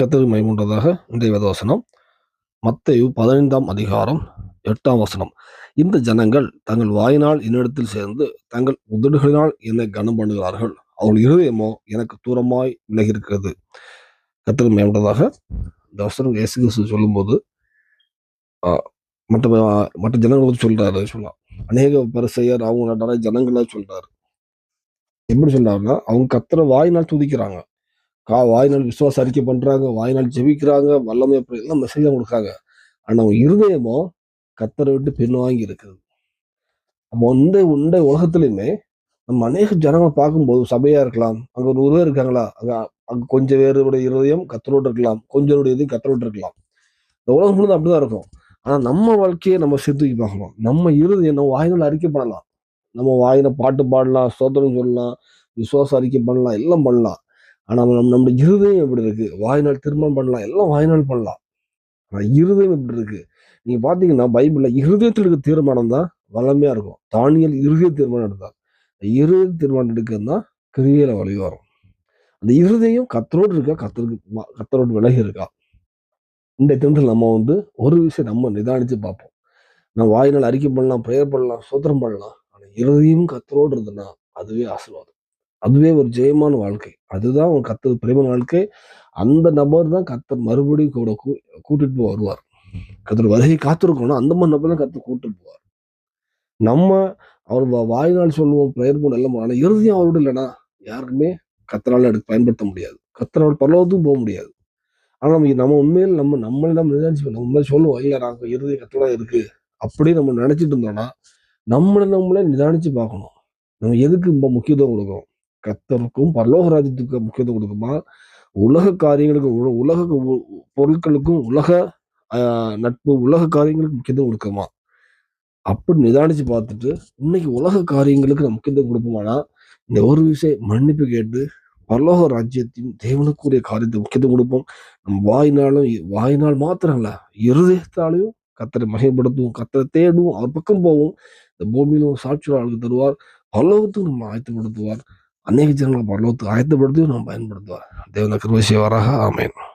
கர்த்தருக்கு மகிமுண்டதாக இன்றைய வேதவசனம். மத்தையு பதினைந்தாம் அதிகாரம் எட்டாம் வசனம். இந்த ஜனங்கள் தங்கள் வாயினால் என்னிடத்தில் சேர்ந்து தங்கள் உதடுகளினால் என்னை கனம் பண்ணுகிறார்கள். அவர்கள் இருதயமோ எனக்கு தூரமாய் விலகி இருக்கிறது கர்த்தருக்கு இந்த வசனம் இயேசு கிறிஸ்து சொல்லும்போது மற்ற மற்ற ஜனங்களுக்கு சொல்றாரு சொல்லலாம். அநேக பரிசெயர் அவங்க நிறைய ஜனங்களா சொல்றாரு. எப்படி சொல்றாங்கன்னா அவங்க கத்துற வாயினால் துதிக்கிறாங்க. கா வாய்நாள் விசுவாச அறிக்கை பண்றாங்க வாய்நாள் ஜெபிக்கிறாங்க வல்லமை அப்படி எல்லாம் மெசேஜ் கொடுக்குறாங்க. ஆனா அவங்க இருதயமோ கத்தரை விட்டு பின்வாங்கி இருக்குது நம்ம இந்த உண்டை உலகத்துலயுமே நம்ம அநேக ஜனங்களை பார்க்கும்போது சபையா இருக்கலாம் அங்க நூறு பேர் இருக்காங்களா அங்க அங்க கொஞ்சம் பேருடைய இருதயம் கத்தரோடு இருக்கலாம் கொஞ்சருடைய இதையும் கத்தரோடு இருக்கலாம். இந்த உலகம் முழுதும் அப்படிதான் இருக்கும். ஆனா நம்ம வாழ்க்கையை நம்ம சிறுத்தூக்கி பார்க்கணும். நம்ம இருதயம் நம்ம வாயினால் அறிக்கை பண்ணலாம். நம்ம வாயில பாட்டு பாடலாம் ஸ்தோத்திரம் சொல்லலாம் விசுவாசம் அறிக்கை பண்ணலாம் எல்லாம் பண்ணலாம். ஆனால் நம்ம நம்முடைய இருதயம் எப்படி இருக்கு? வாய்நாள் திருமணம் பண்ணலாம். எல்லாம் வாயினால் பண்ணலாம். ஆனால் இருதயம் எப்படி இருக்கு? நீங்க பாத்தீங்கன்னா பைபிள்ல இருதயத்தில் இருக்க தீர்மானம் தான் வளமையா இருக்கும். தானியல் இருதய தீர்மானம் எடுத்தார். இருதய தீர்மானம் எடுக்கிறதுனா கிரியையில வழி வரும். அந்த இருதயம் கத்தரோடு இருக்கா? கத்தருக்கு கத்தரோடு விலகி இருக்கா? இந்த தினத்தில் நம்ம வந்து ஒரு விஷயம் நம்ம நிதானிச்சு பார்ப்போம். நம்ம வாயினால் அறிக்கை பண்ணலாம் ப்ரேயர் பண்ணலாம் சூத்திரம் பண்ணலாம். ஆனால் இருதயம் கத்தரோடு இருந்ததுன்னா அதுவே ஆசீர்வாதம். அதுவே ஒரு ஜெயமான வாழ்க்கை. அதுதான் அவன் கத்தர் பிரேம வாழ்க்கை அந்த நபர் தான் கத்தர் மறுபடியும் கூட கூ- கூட்டிட்டு போய் வருவார். கத்தர் வருகை காத்திருக்கணும் அந்த மாதிரி நபர் தான் கத்தர் கூட்டிட்டு போவார். நம்ம அவர் வா- வாயினால் சொல்லுவோம் ப்ரேயர் பண்ண எல்லாம் ஆனால் இறுதியும் அவரோட இல்லைன்னா யாருக்குமே கத்தரால் எடுத்து பயன்படுத்த முடியாது. கத்தரோட பரலோகத்துக்கும் போக முடியாது. ஆனால் நம்ம நம்ம உண்மையில் நம்ம நம்மளை நம்ம நினைச்சு நம்ம உண்மையை சொல்லுவோம் இல்லை நாங்கள் இறுதி கத்தோட இருக்கு. அப்படி நம்ம நினைச்சிட்டு இருந்தோம்னா நம்மளை நம்மளே நிதானிச்சு பார்க்கணும். நம்ம எதுக்கு ரொம்ப முக்கியத்துவம் கொடுக்கணும்? கத்தருக்கும் பரலோக ராஜ்யத்துக்கு முக்கியத்துவம் கொடுக்குமா உலக காரியங்களுக்கு உலக பொருட்களுக்கும் உலக நட்பு உலக காரியங்களுக்கு முக்கியத்துவம் கொடுக்குமா அப்படி நிதானிச்சு பார்த்துட்டு இன்னைக்கு உலக காரியங்களுக்கு நம்ம முக்கியத்துவம் கொடுப்போமானா இந்த ஒரு விஷயம் மன்னிப்பு கேட்டு பரலோக ராஜ்யத்தின் தேவனுக்குரிய காரியத்தை முக்கியத்துவம் கொடுப்போம். நம்ம வாயினாலும் வாயினால் மாத்திரம் இல்ல இருதயத்தாலையும் கத்தரை மகைப்படுத்துவோம் கத்தரை தேடுவோம் அவர் பக்கம் போவோம். இந்த பூமியிலும் சாட்சியாளர்களுக்கு தருவார் பரலோகத்துக்கும் நம்ம ஆயத்தப்படுத்துவார். அநேக ஜனங்களை பரலோகத்துக்கு ஆயத்தப்படுத்தியும் நம்ம பயன்படுத்துவார். தேவன கிருபை வராக ஆமேன்.